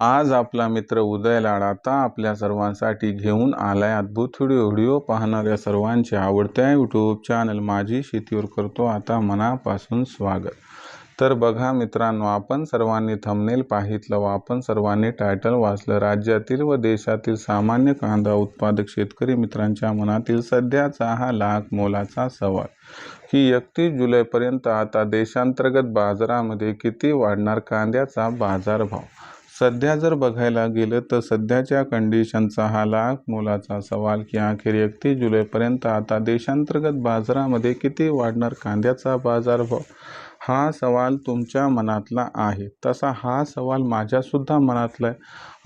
आज आपला मित्र उदय लाड आता आपल्या सर्वांसाठी घेऊन आलाय अद्भुत व्हिडिओ. व्हिडिओ पाहणाऱ्या सर्वांचे आवडत्या यूट्यूब चॅनल माझी शेतीवर करतो. आता मनापासून स्वागत. तर बघा मित्रांनो आपण सर्वांनी थंबनेल पाहितलं व आपण सर्वांनी टायटल वाचलं. राज्यातील व देशातील सामान्य कांदा उत्पादक शेतकरी मित्रांच्या मनातील सध्याचा हा लाख मोलाचा सवाल. की एकतीस जुलैपर्यंत आता देशांतर्गत बाजारामध्ये किती वाढणार कांद्याचा बाजारभाव? सध्या जर बघायला गेलं तर सध्याच्या कंडिशनचा हा लाख मोलाचा सवाल की अखेर एकतीस जुलैपर्यंत आता देशांतर्गत बाजारामध्ये किती वाढणार कांद्याचा बाजारभाव हा सवाल तुमच्या मनातला आहे. तसा हा सवाल माझ्यासुद्धा मनातला आहे.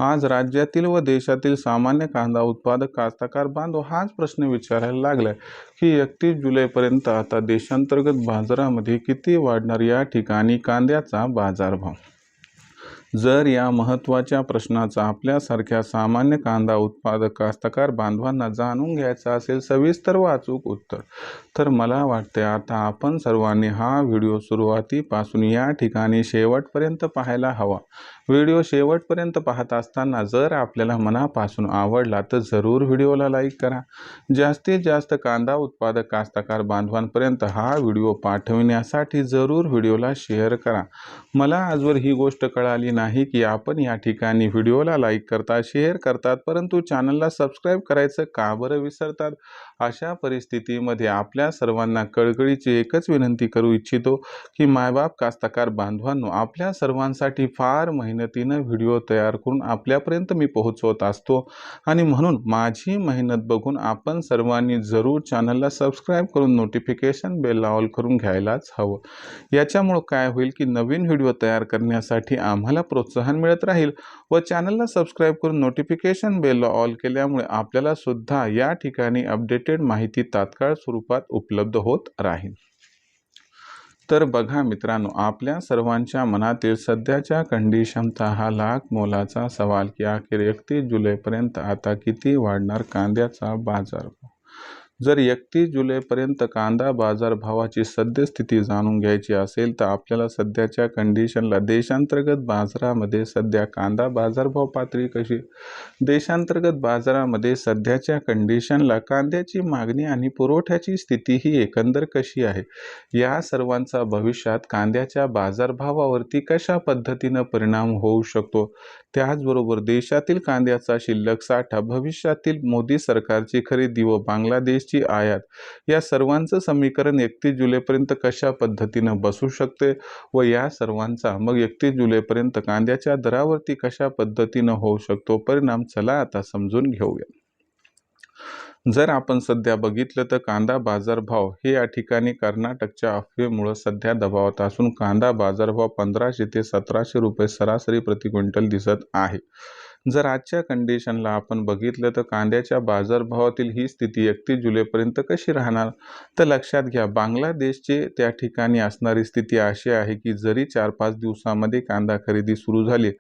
आज राज्यातील व देशातील सामान्य कांदा उत्पादक कास्तकार बांधव हाच प्रश्न विचारायला लागला की एकतीस जुलैपर्यंत आता देशांतर्गत बाजारामध्ये किती वाढणार या ठिकाणी कांद्याचा बाजारभाव? जर या महत्त्वाच्या प्रश्नाचा आपल्यासारख्या सामान्य कांदा उत्पादक कास्तकार बांधवांना जाणून घ्यायचा असेल सविस्तर व अचूक उत्तर तर मला वाटते आता आपण सर्वांनी हा व्हिडिओ सुरुवातीपासून या ठिकाणी शेवटपर्यंत पाहायला हवा. व्हिडिओ शेवटपर्यंत पाहत असताना जर आपल्याला मनापासून आवडला तर जरूर व्हिडिओला लाईक करा. जास्तीत जास्त कांदा उत्पादक कास्तकार बांधवांपर्यंत हा व्हिडिओ पाठविण्यासाठी जरूर व्हिडिओला शेअर करा. मला आजवर ही गोष्ट कळाली नाही. की आपण या ठिकाणी व्हिडिओला लाईक करतात शेअर करतात परंतु चॅनलला सबस्क्राईब करायचं का बरं विसरतात? अशा परिस्थितीमध्ये आपल्या सर्वांना कळकळीची एकच विनंती करू इच्छितो की मायबाप कास्तकार बांधवांनो आपल्या सर्वांसाठी फार मेहनतीनं व्हिडिओ तयार करून आपल्यापर्यंत मी पोहोचवत असतो. आणि म्हणून माझी मेहनत बघून आपण सर्वांनी जरूर चॅनलला सबस्क्राईब करून नोटिफिकेशन बेल ऑल करून घ्यायलाच हवं. याच्यामुळं काय होईल की नवीन व्हिडिओ तयार करण्यासाठी आम्हाला प्रोत्साहन मिळत राहील व चॅनलला सबस्क्राईब करून नोटिफिकेशन बेलला ऑल केल्यामुळे आपल्याला सुद्धा या ठिकाणी अपडेटेड माहिती तात्काळ स्वरूपात उपलब्ध होत राहील. तर बघा मित्रांनो आपल्या सर्वांच्या मनातील सध्याच्या कंडिशनचा हा लाख मोलाचा सवाल की अखेर एकतीस जुलैपर्यंत आता किती वाढणार कांद्याचा बाजार जर एकतीस जुलैपर्यंत कांदा बाजारभावाची सद्यस्थिती जाणून घ्यायची असेल तर आपल्याला सध्याच्या कंडिशनला देशांतर्गत बाजारामध्ये सध्या कांदा बाजारभाव पातळी कशी? देशांतर्गत बाजारामध्ये सध्याच्या कंडिशनला कांद्याची मागणी आणि पुरवठ्याची स्थिती ही एकंदर कशी आहे? या सर्वांचा भविष्यात कांद्याच्या बाजारभावावरती कशा पद्धतीनं परिणाम होऊ शकतो? त्याचबरोबर देशातील कांद्याचा शिल्लक साठा भविष्यातील मोदी सरकारची खरेदी व बांगलादेश बांगलादेशची आयात. या सर्वांचं समीकरण एकतीस जुलैपर्यंत कशा पद्धतीनं बसू शकते व या सर्वांचा मग एकतीस जुलैपर्यंत कांद्याच्या दरावरती कशा पद्धतीनं होऊ शकतो? परिणाम चला आता समजून घेऊया. जर आपण सध्या बघितलं तर कांदा बाजारभाव हे या ठिकाणी कर्नाटकच्या अफवेमुळं सध्या दबावात असून कांदा बाजारभाव पंधराशे ते सतराशे रुपये सरासरी प्रति क्विंटल दिसत आहे. जर आजच्या कंडिशनला आपण बघितलं तर कांद्याच्या बाजारभावातील ही स्थिती एकतीस जुलैपर्यंत कशी राहणार? तर लक्षात घ्या बांगलादेशचे त्या ठिकाणी असणारी स्थिती अशी आहे की जरी चार पाच दिवसामध्ये कांदा खरेदी सुरू झाली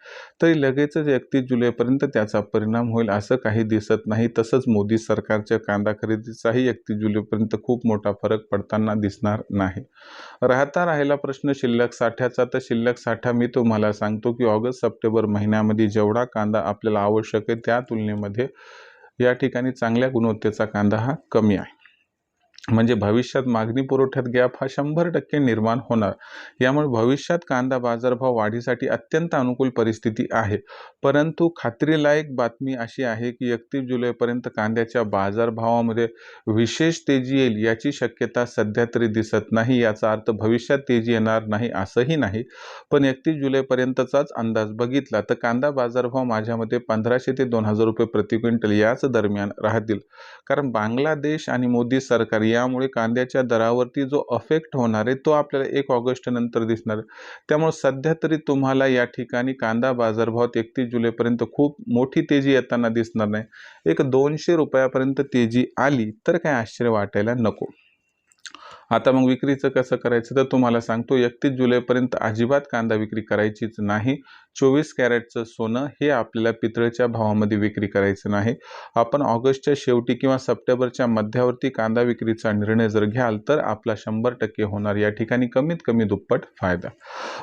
तरी लगेचच एकतीस जुलैपर्यंत त्याचा परिणाम होईल असं काही दिसत नाही. तसंच मोदी सरकारच्या कांदा खरेदीचाही एकतीस जुलैपर्यंत खूप मोठा फरक पडताना दिसणार नाही. राहता राहिला प्रश्न शिल्लक साठ्याचा. तर शिल्लक साठा मी तुम्हाला सांगतो की ऑगस्ट सप्टेंबर महिन्यामध्ये जेवढा कांदा आपल्याला आवश्यक आहे त्या तुलनेमध्ये या ठिकाणी चांगल्या गुणवत्तेचा कांदा हा कमी आहे. म्हणजे भविष्यात मागणी पुरवठ्यात गॅप हा शंभर टक्के निर्माण होणार. यामुळे भविष्यात कांदा बाजारभाव वाढीसाठी अत्यंत अनुकूल परिस्थिती आहे. परंतु खात्रीलायक बातमी अशी आहे की एकतीस जुलैपर्यंत कांद्याच्या बाजारभावामध्ये विशेष तेजी येईल याची शक्यता सध्या तरी दिसत नाही. याचा अर्थ भविष्यात तेजी येणार नाही असंही नाही. पण एकतीस जुलैपर्यंतचाच अंदाज बघितला तर कांदा बाजारभाव माझ्यामध्ये पंधराशे ते दोन हजार रुपये प्रति क्विंटल याच दरम्यान राहतील. कारण बांगलादेश आणि मोदी सरकार यामुळे कांद्याच्या दरावरती जो अफेक्ट होणार आहे तो आपल्याला एक ऑगस्ट नंतर दिसणार. त्यामुळे सध्या तरी तुम्हाला या ठिकाणी कांदा बाजारभावात एकतीस जुलैपर्यंत खूप मोठी तेजी येताना दिसणार नाही. एक दोनशे रुपयापर्यंत तेजी आली तर काय आश्चर्य वाटायला नको. आता मग विक्रीचं कसं करायचं तर तुम्हाला सांगतो एकतीस जुलैपर्यंत अजिबात कांदा विक्री करायचीच नाही. चोवीस कॅरेटचं सोनं हे आपल्याला पितळेच्या भावामध्ये विक्री करायचं नाही. आपण ऑगस्टच्या शेवटी किंवा सप्टेंबरच्या मध्यावरती कांदा विक्रीचा निर्णय जर घ्याल तर आपला शंभर टक्के होणार या ठिकाणी कमीत कमी दुप्पट फायदा.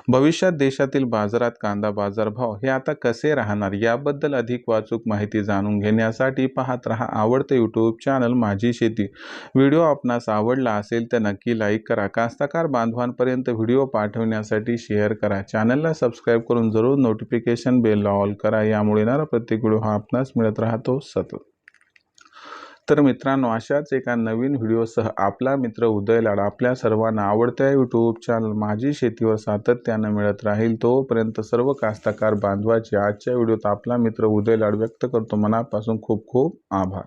भविष्यात देशातील बाजारात कांदा बाजारभाव हे आता कसे राहणार याबद्दल अधिक वाचूक माहिती जाणून घेण्यासाठी पाहत रहा आवडतं यूट्यूब चॅनल माझी शेती. व्हिडिओ आपणास आवडला असेल तर नक्की लाईक करा. कास्तकार बांधवांपर्यंत व्हिडिओ पाठवण्यासाठी शेअर करा. चॅनलला सबस्क्राईब करून जरूर नोटिफिकेशन बेलला ऑल करा. यामुळे येणारा प्रत्येक व्हिडिओ हा आपणास मिळत राहतो सतत. तर मित्रांनो अशाच एका नवीन व्हिडिओसह आपला मित्र उदय लाड आपल्या सर्वांना आवडत्या यूट्यूब चॅनल माझी शेतीवर सातत्यानं मिळत राहील. तोपर्यंत सर्व कास्तकार बांधवाचे आजच्या व्हिडिओत आपला मित्र उदय लाड व्यक्त करतो. मनापासून खूप खूप आभार.